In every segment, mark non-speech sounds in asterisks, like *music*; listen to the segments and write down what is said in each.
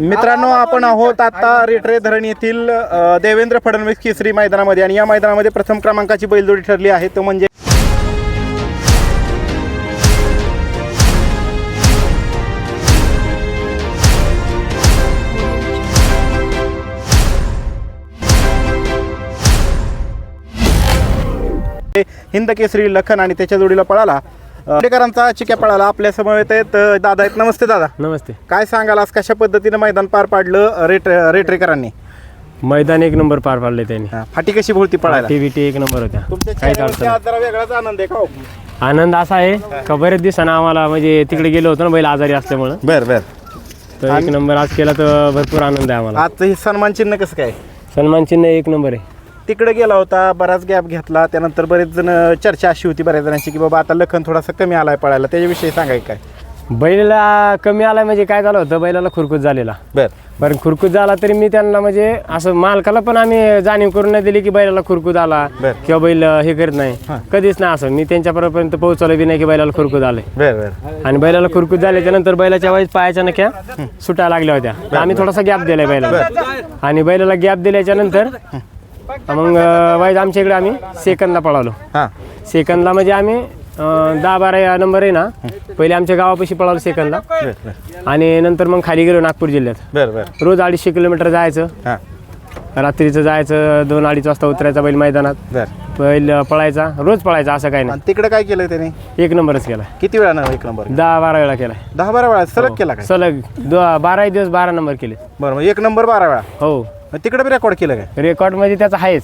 मित्रांनो आपण आहोत आता रेटरे धरण येथील अ, देवेंद्र फडणवीस केसरी मैदानामध्ये. आणि या मैदानामध्ये प्रथम क्रमांकाची बैलजोडी ठरली आहे. तो म्हणजे हिंद केसरी लखन आणि त्याच्या जोडीला पळाला. अडेकरांचा चिक्या पळाला आपल्या समवेत आहेत दादा आहेत. नमस्ते दादा. नमस्ते. काय सांगाल आज कशा पद्धतीनं मैदान पार पाडलं रेट रेटरेकरांनी? मैदान एक नंबर पार पाडले त्यांनी. हा, फाटी कशी भोवती पळायला? टी टी एक नंबर होत्या. तुमच्या काहीच चेहऱ्यावरती अडचण आज जरा वेगळाच आनंद आहे का हो? आनंद असा आहे का बरेच दिवसानं आम्हाला म्हणजे तिकडे गेलो होतो ना बैल आजारी असल्यामुळं. बर बर. तर एक नंबर आज केला तर भरपूर आनंद आहे आम्हाला. आजचं हे सन्मान चिन्ह कसं काय? सन्मान चिन्ह एक नंबर आहे. तिकडे गेला होता बराच गॅप घेतला. त्यानंतर बरेच जण चर्चा अशी होती बऱ्याच जणांची की बाबा आता लखन थोडासा कमी आलाय पळायला. त्याच्याविषयी सांगाय काय? बैलाला कमी आला म्हणजे काय झालं होतं? बैलाला खुरकूत झालेला. बर. बरं खुरकूत झाला तरी मी त्यांना म्हणजे असं मालकाला पण आम्ही जाणीव करून नाही दिली की बैलाला खुरकूत आला बर. किंवा बैल हे करत नाही. कधीच नाही असं. मी त्यांच्यापर्यंत पोहोचवलं बी नाही की बैलाला खुरकूत आले बर बर. आणि बैलाला खुरकूत झाल्याच्यानंतर बैलाच्या वाईज पायाच्या नक्या सुटायला लागल्या होत्या. तर आम्ही थोडासा गॅप दिलाय बैलाला. आणि बैलाला गॅप दिल्याच्या नंतर मग वाईज आमच्या इकडे आम्ही सेकंदला पळालो. हां. सेकंदला म्हणजे आम्ही अं, दहा बारा या नंबर आहे ना पहिले आमच्या गावापाशी पळालो सेकंदला. बर बर. आणि नंतर मग खाली गेलो नागपूर जिल्ह्यात. बर बर. रोज अडीचशे किलोमीटर जायचं. हां. रात्रीचं जायचं दोन अडीच वाजता उतरायचा बैल मैदानात. बर. बैल पळायचा रोज पळायचा असं काही आणि तिकडे काय केलं त्याने? नाही एक नंबरच केला. किती वेळा ना एक नंबर दहा बारा वेळा केलाय दहा बारा वेळा? सलग केला काय? सलग दो- बारा दिवस बारा नंबर केले. बरं मग एक नंबर बारा वेळा? हो. मग तिकडे बी रेकॉर्ड केलं काय? रेकॉर्डमध्ये त्याचा आहेच.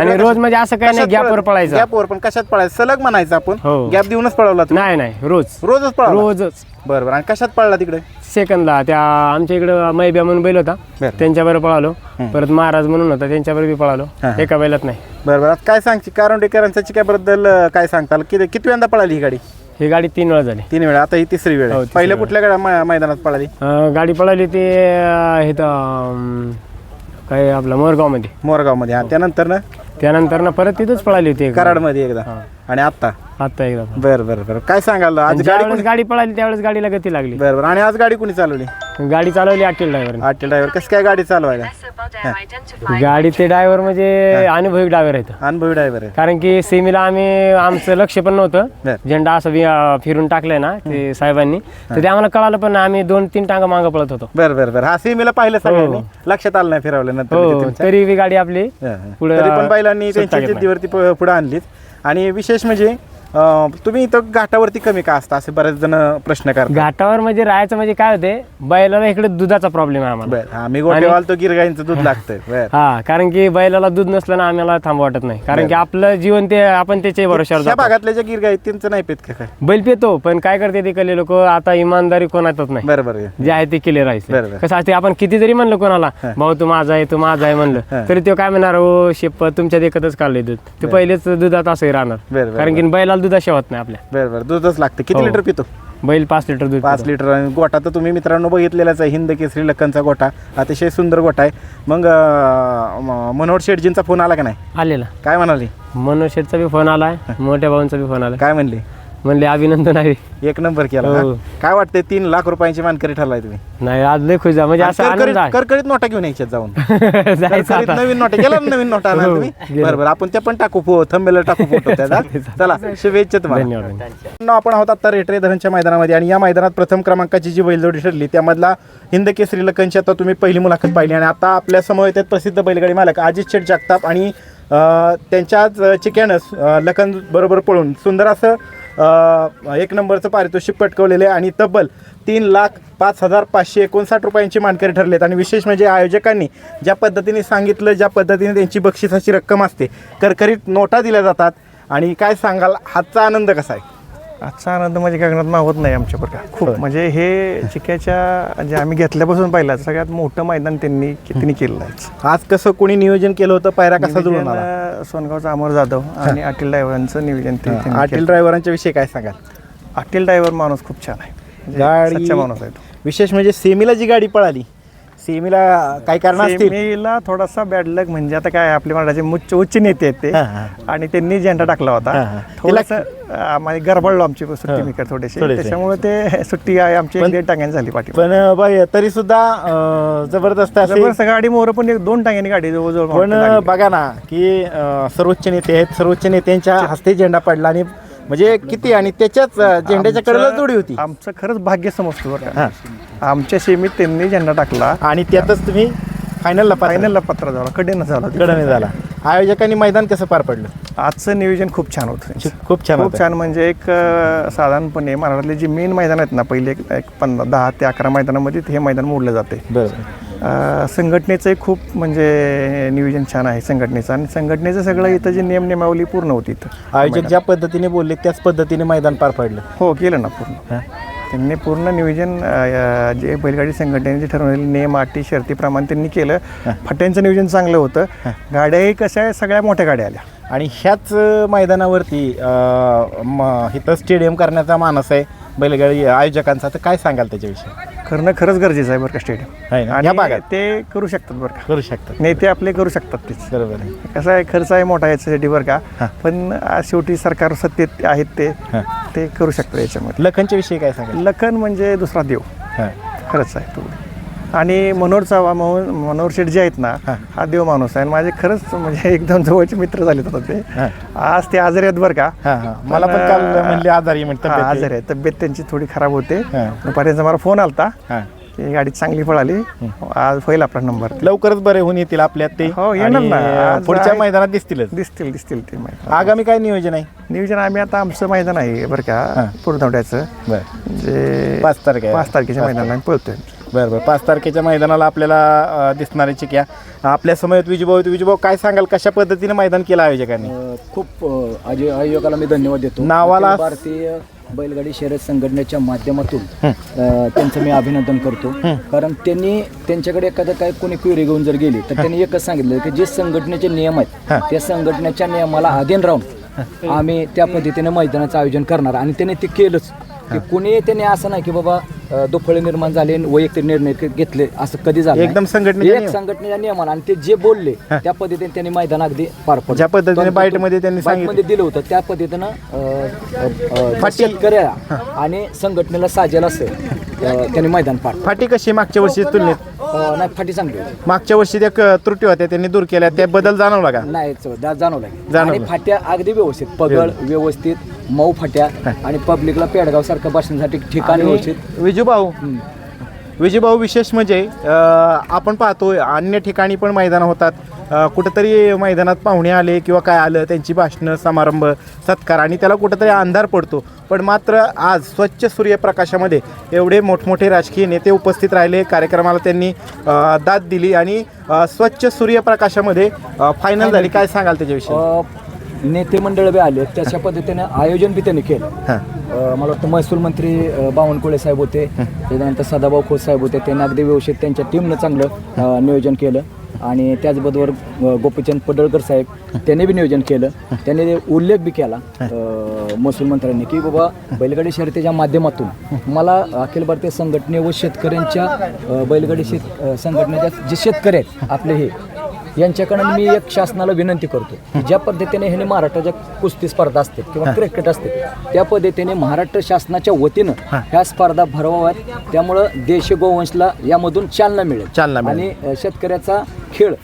आणि रोज म्हणजे असं काही नाही गॅपवर पळायचं? गॅपवर पण कशात पळायचं? सलग म्हणायचं आपण. हो. गॅप देऊनच पळवला तू नाही नाही. रोज. रोजच पळवला? रोजच. बरं बरं. आणि कशात पळला तिकडे? सेकंदला त्या आमच्या इकडं मैब्या म्हणून बैल होता. बरं. त्यांच्याबरोबर पळालो. परत महाराज म्हणून होता. त्यांच्याबरोबर बी पळालो. हा. एका बैलात नाही. बरं बरं. आता काय सांगची कारोंडेकरांच्या चिक्याबद्दल अं, काय सांगताल? किती किती वेळा पळाली ही गाडी? ही गाडी तीन वेळा झाली. तीन वेळा. आता ही तिसरी वेळ हो, आहे तिसरी पहिल्या. कुठल्या गाड्या मै- मैदानात पळाली? अं, गाडी पळाली ते अं, हे तर अं, काय आपलं मोरगावमध्ये. मोरगावमध्ये. हा त्यानंतर ना? त्यानंतर ना परत तिथंच पळाली होती एक कराडमध्ये एकदा. आणि आता आता एकदा बरं बरं बरं. काय सांगाल? आज गाडी ज्यावेळेस गाडी पळाली त्यावेळेस गाडीला गती लागली. बरं बरं. आणि आज गाडी कुणी चालवली? गाडी चालवली अटील ड्रायव्हर आठटे ड्रायव्हर कसं काय गाडी चालवायला? गाडी ते ड्रायव्हर म्हणजे अनुभवी ड्रायव्हर आहेत. अनुभवी ड्रायव्हर आहे कारण की सेमीला आम्ही आमचं लक्ष पण नव्हतं. बर. झेंडा असं वि- अं, फिरून टाकलंय ना ते साहेबांनी. तर ते आम्हाला कळालं पण. आम्ही दोन तीन टांगा मागं पळत होतो. बरं बरं बरं. हा सीमेला पाहिलं सगळ्यांनी? लक्षात आलं नाही फिरवलं नंतर हो. तरी बी गाडी आपली हा, हा. पुढं तरी पण बैलांनी घेतला. जिद्दीवरती पुढे आणलीत. आणि विशेष म्हणजे अं, तुम्ही इथं घाटावरती कमी का असता? असे बरेच जण प्रश्न करतात. घाटावर म्हणजे राहायचं म्हणजे काय होते? बैलाला इकडे दुधाचा प्रॉब्लेम आहे आम्हाला. बरं आम्ही गोटेवाल तो गिरगाईंचं दूध लागतंय. बरं. हा कारण की बैलाला दूध नसलं ना आम्हाला थांब वाटत नाही. कारण की आपलं जीवन ते आपण त्याच्या भरोशावर त्या जातो. भागातल्या ज्या गिरगाई त्यांचं नाही पेत का काय? बैल पितो पण काय करते ते कले लोक? आता इमानदारी कोणातच नाही. बरं बरं जे आहे ते आहे बरोबर. कसं असते आपण किती जरी म्हणलं कोणाला भाऊ तू माझा आहे तू माझा आहे म्हणलं. तरी तो काय म्हणणार हो शेप तुमच्या देखतच काढले दूध. ते पहिलेच दुधात असंही राहणार. कारण की बैलाला दुधाशिवाय होत नाही आपल्या. बरं बरं. दूधच लागतं. किती हो. लिटर पितो? बैल पाच लिटर दूध पाच लिटर. आणि गोटा तर तुम्ही मित्रांनो बघितलेलाच आहे. हिंद केसरी लक्कनचा गोटा. अतिशय सुंदर गोटा आहे. मग अं, म- मनोहर शेठजींचा फोन आला का नाही? आलेला. काय म्हणाली? मनोज शेठचा बी फोन आलाय. मोठ्या भाऊंचा बी फोन आलाय. काय म्हणली? म्हणले अभिनंदन आहे. एक नंबर केला हो. ना? काय वाटतंय तीन लाख रुपयांची मानकरी ठरलाय तुम्ही? नाही आज लय खुश. म्हणजे असं आनंद करकरीत आहे. करकरीत नोटा घेऊन यायच्यात जाऊन. *laughs* जायचं करकरीत आता. नवीन नोटा गेला ना नवीन नोटा हो, तुम्ही? गेलो. बरोबर आपण ते पण टाकू फो थंबेला टाकू फोटो त्याचा. *laughs* चला शुभेच्छा तुम्हाला. धन्यवाद. मित्रांनो, आपण आहोत आता रेटरे धरणच्या मैदानामध्ये आणि या मैदानात प्रथम क्रमांकाची जी बैलजोडी ठरली त्यामधला हिंद केसरी लखनची आता तुम्ही पहिली मुलाखत पाहिली आणि आता आपल्यासमोर येतात प्रसिद्ध बैलगाडी मालक अजित शेठ जगताप आणि अं, त्यांच्याच चिक्यानस लखन बरोबर पळून सुंदर असं एक नंबरचं पारितोषिक पटकवलेलं आहे आणि तब्बल तीन लाख पाच हजार पाचशे एकोणसाठ रुपयांची मानकरी ठरलेत. आणि विशेष म्हणजे आयोजकांनी ज्या पद्धतीने सांगितलं ज्या पद्धतीने त्यांची बक्षिसाची रक्कम असते करकरीत नोटा दिल्या जातात. आणि काय सांगाल हातचा आनंद कसा आहे? आजचा आनंद म्हणजे गगनात मावत नाही आमच्या बरं का. खूप. म्हणजे हे चिक्याच्या जे आम्ही घेतल्यापासून पाहिलं सगळ्यात मोठं मैदान त्यांनी त्यांनी केलेलं आहे. आज कसं कोणी नियोजन केलं होतं? पायरा कसा जुळून सोनगावचा अमर जाधव आणि अटील ड्रायव्हरांचं नियोजन केलं. ड्रायव्हरांच्या विषयी काय सांगाल? अटील ड्रायव्हर माणूस खूप छान आहे. म्हणजे गाडी माणूस आहे विशेष म्हणजे सेमीला जी गाडी पळाली सेमीला काय कारण असतील सेमीला थोडासा बॅड लक म्हणजे आता काय आपले मराठी उच्च उच्च नेते आहेत ते हा. आणि त्यांनी झेंडा टाकला होता हा. थोडंसं आमची सुट्टी मेकर थोडेसे थोडेसे. त्याच्यामुळे ते सुट्टी आहे आमची एक दीड टांग्याने झाली पाठी पण बाई तरी सुद्धा जबरदस्त असे जबरदस्त गाडी मोर पण एक दोन टांग्याने गाडी जवळजवळ पण लागली. बघा ना की अं, सर्वोच्च नेते आहेत सर्वोच्च नेत्यांच्या हस्ते झेंडा पडला आणि म्हणजे किती आणि त्याच्याच झेंड्याच्या कडेला जोडी होती. आमचं खरंच भाग्य समजतो बरं. का. आमच्या सेमीत त्यांनी झेंडा टाकला. आणि त्यातच तुम्ही फायनलला फायनल फायनलला पत्र झाला. कडेनं झाला. कडने झाला. आयोजकांनी मैदान कसं पार पडलं? आजचं नियोजन खूप छान होतं खूप छान खूप. छान म्हणजे एक साधारणपणे महाराष्ट्रातले जे मेन मैदान आहेत ना पहिले एक पंधरा दहा ते अकरा मैदानामध्ये हे मैदान मोडलं जाते. संघटनेचं एक खूप म्हणजे नियोजन छान आहे संघटनेचं. आणि संघटनेचं सगळं इथं जे नियम नियमावली पूर्ण होती इथं. आयोजक ज्या पद्धतीने बोलले त्याच पद्धतीने मैदान पार पडलं. हो केलं ना पूर्ण. त्यांनी पूर्ण नियोजन अं, जे बैलगाडी संघटनेने जे ठरवलेले नियम अटी शर्तीप्रमाणे त्यांनी केलं. फाट्यांचं नियोजन चांगलं होतं. गाड्याही कशा आहे सगळ्या मोठ्या गाड्या आल्या. आणि ह्याच अं, मैदानावरती अं, म- इथं स्टेडियम करण्याचा मानस आहे बैलगाडी आयोजकांचा. तर काय सांगाल त्याच्याविषयी? करणं खरंच गरजेचं आहे बरं का आहे स्टेडियम ना? आणि या भागात? ते करू शकतात बरं का. करू शकतात. नेते आपले करू शकतात तेच. बरोबर आहे. कसं आहे खर्च आहे मोठा याच्यासाठी बरं हा. का पण शेवटी सरकार सत्तेत आहेत ते. हा. ते करू शकतात याच्यामध्ये. लखनच्या विषयी काय सांगाल? लखन म्हणजे दुसरा देव. हां. खरंच आहे तो. आणि मनोहर चव्हाण मनोहर मनोहर शेठ जे आहेत ना हा. देव माणूस आहे. आणि माझे खरंच म्हणजे एकदम जवळचे मित्र झाले होते ते. आज ते आजारी आहेत बरं का. मला पण काल म्हणले आजारी म्हणतात आजारी आहे. तब्येत त्यांची थोडी खराब होते. दुपारी मला फोन आलता. की गाडी चांगली पळाली आज होईल आपला नंबर. लवकरच बरे होऊन येतील आपल्यात ते. हो, येणार ना. पुढच्या मैदानात दिसतीलच. दिसतील दिसतील ते आगामी काय नियोजन आहे? नियोजन आम्ही आता आमचं मैदान आहे बरं का. पुरधवड्याचं जे पाच तारखे. पाच तारखेच्या आम्ही पळतोय. बरं बरं. पाच तारखेच्या मैदानाला आपल्याला अं, दिसणारे चिक्या. आपल्या समयात विजूभाऊ आहेत. विजूभाऊ काय सांगाल? कशा पद्धतीने मैदान केलं आयोजकांनी? अ, खूप अ, आजी आयोगाला मी धन्यवाद देतो. नावाला- अखिल भारतीय बैलगाडी शर्यत संघटनेच्या माध्यमातून अ, त्यांचं मी अभिनंदन करतो. कारण त्यांनी त्यांच्याकडे एखादं काय कोणी क्वेरी घेऊन जर गेली तर त्यांनी एकच सांगितलं की जे संघटनेचे नियम आहेत त्या संघटनेच्या नियमाला अधीन राहून आम्ही त्या पद्धतीने मैदानाचं आयोजन करणार. आणि त्याने ते केलंच. की कोणी त्यांनी असं नाही की बाबा अ, दुफळे निर्माण झाले आणि वैयक्तिक निर्णय घेतले असं कधी झालं नाही. एकदम संघटनेच्या एक नियम. संघटनेच्या नियमाला आणि ते जे बोलले त्या पद्धतीने त्यांनी मैदान अगदी पार पडलं ज्या पद्धतीने तंतोतंत- बाईटमध्ये त्यांनी सांगितलं. बाईटमध्ये दिलं होतं त्या पद्धतीनं अ, अ, अ, शेतकऱ्याला आणि संघटनेला साजेल असं अ, त्यांनी मैदान पार फाटी कशी मागच्या वर्षी तुलनेत नाही फाटी चांगली होती. मागच्या वर्षी त्या क- त्रुटी होत्या त्यांनी दूर केल्या. त्या बदल जाणवला का? नाही च- जाणवलं जाणवलं. आणि फाट्या अगदी व्यवस्थित पगड व्यवस्थित. मऊ फाट्या आणि पब्लिकला पेडगाव सारखं बसण्यासाठी ठिकाण व्यवस्थित. विजूभाऊ विजयभाऊ विशेष म्हणजे आपण पाहतोय अन्य ठिकाणी पण मैदान होतात. कुठंतरी मैदानात पाहुणे आले किंवा काय आलं त्यांची भाषणं समारंभ सत्कार आणि त्याला कुठंतरी अंधार पडतो. पण मात्र आज स्वच्छ सूर्यप्रकाशामध्ये एवढे मोठमोठे राजकीय नेते उपस्थित राहिले. कार्यक्रमाला त्यांनी दाद दिली आणि स्वच्छ सूर्यप्रकाशामध्ये फायनल झाली. काय सांगाल त्याच्याविषयी? नेते मंडळ बी आले. तशा पद्धतीने आयोजन बी त्यांनी केलं. अ, मला वाटतं महसूल मंत्री अ, बावनकुळे साहेब होते. त्याच्यानंतर सदाभाऊ खोत साहेब होते. त्यांनी अगदी व्यवस्थित त्यांच्या टीमनं चांगलं अ, नियोजन केलं. आणि त्याचबरोबर अ, गोपीचंद पडळकर साहेब त्यांनी बी नियोजन केलं. त्यांनी उल्लेख बी केला अ, महसूल मंत्र्यांनी की बाबा बैलगाडी शर्यतीच्या माध्यमातून मला अखिल भारतीय संघटने व शेतकऱ्यांच्या अ, बैलगाडी शेत अ, संघटनेच्या जे शेतकरी आहेत आपले हे यांच्याकडून मी एक शासनाला विनंती करतो की ज्या पद्धतीने ह्याने महाराष्ट्राच्या कुस्ती स्पर्धा असते किंवा क्रिकेट असते त्या पद्धतीने महाराष्ट्र शासनाच्या वतीनं ह्या स्पर्धा भरवाव्यात. त्यामुळं देशी गोवंशला यामधून चालना मिळेल. चालना. आणि शेतकऱ्याचा खेळ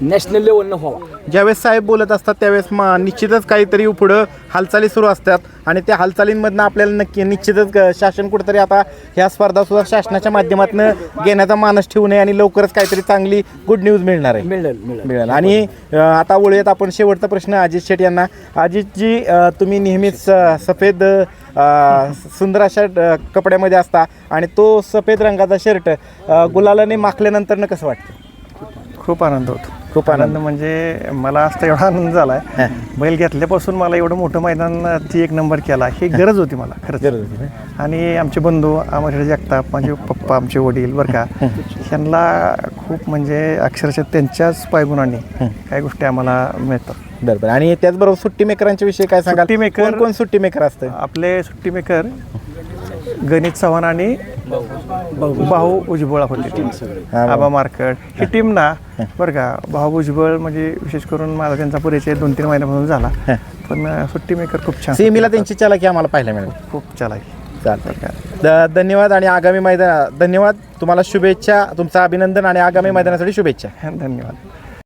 नॅशनल लेवलनं व्हावा. ज्यावेळेस साहेब बोलत असतात त्यावेळेस म निश्चितच काहीतरी पुढं हालचाली सुरू असतात. आणि त्या हालचालींमधनं आपल्याला नक्की निश्चितच शासन कुठेतरी आता ह्या स्पर्धा सुद्धा शासनाच्या माध्यमातून घेण्याचा मानस ठेवू नये आणि लवकरच काहीतरी चांगली गुड न्यूज मिळणार आहे. मिळेल मिळेल. मिळेल. आणि अ, आता वळूयात आपण शेवटचा प्रश्न अजित शेट यांना. अजितजी अ, तुम्ही नेहमीच अ, सफेद अ, सुंदर अशा अ, कपड्यामध्ये असता आणि तो सफेद रंगाचा शर्ट गुलालाने माखल्यानंतर कसं वाटतं? खूप आनंद होतो. खूप आनंद. म्हणजे मला आज एवढा आनंद झालाय. बैल घेतल्यापासून मला एवढं मोठं मैदानाची एक नंबर केला ही गरज होती मला खरंच. गरज होती? आणि आमचे बंधू अमर जगताप माझे पप्पा आमचे वडील बरं का त्यांना खूप म्हणजे अक्षरशः त्यांच्याच पायगुणांनी काही गोष्टी आम्हाला मिळतात. बरं बरं आणि त्याचबरोबर सुट्टी मेकरांच्या विषयी काय सांगाल? सुट्टी मेकर- कोण सुट्टी मेकर असतं? आपले सुट्टी मेकर गणित चव्हाण आणि भाऊ उजबळ होते टीम आबा मार्कट. ही टीम ना बरं का भाऊ उजबळ म्हणजे विशेष करून माझा त्यांचा परिचय दोन तीन महिन्यापासून झाला. पण सुट्टी मेकर खूप छान सेमीला त्यांची चलाकी आम्हाला पाहायला मिळेल. खूप चालाकी. चालतंय द- धन्यवाद आणि आगामी मैदान धन्यवाद. तुम्हाला शुभेच्छा तुमचं अभिनंदन आणि आगामी मैदानासाठी शुभेच्छा. धन्यवाद.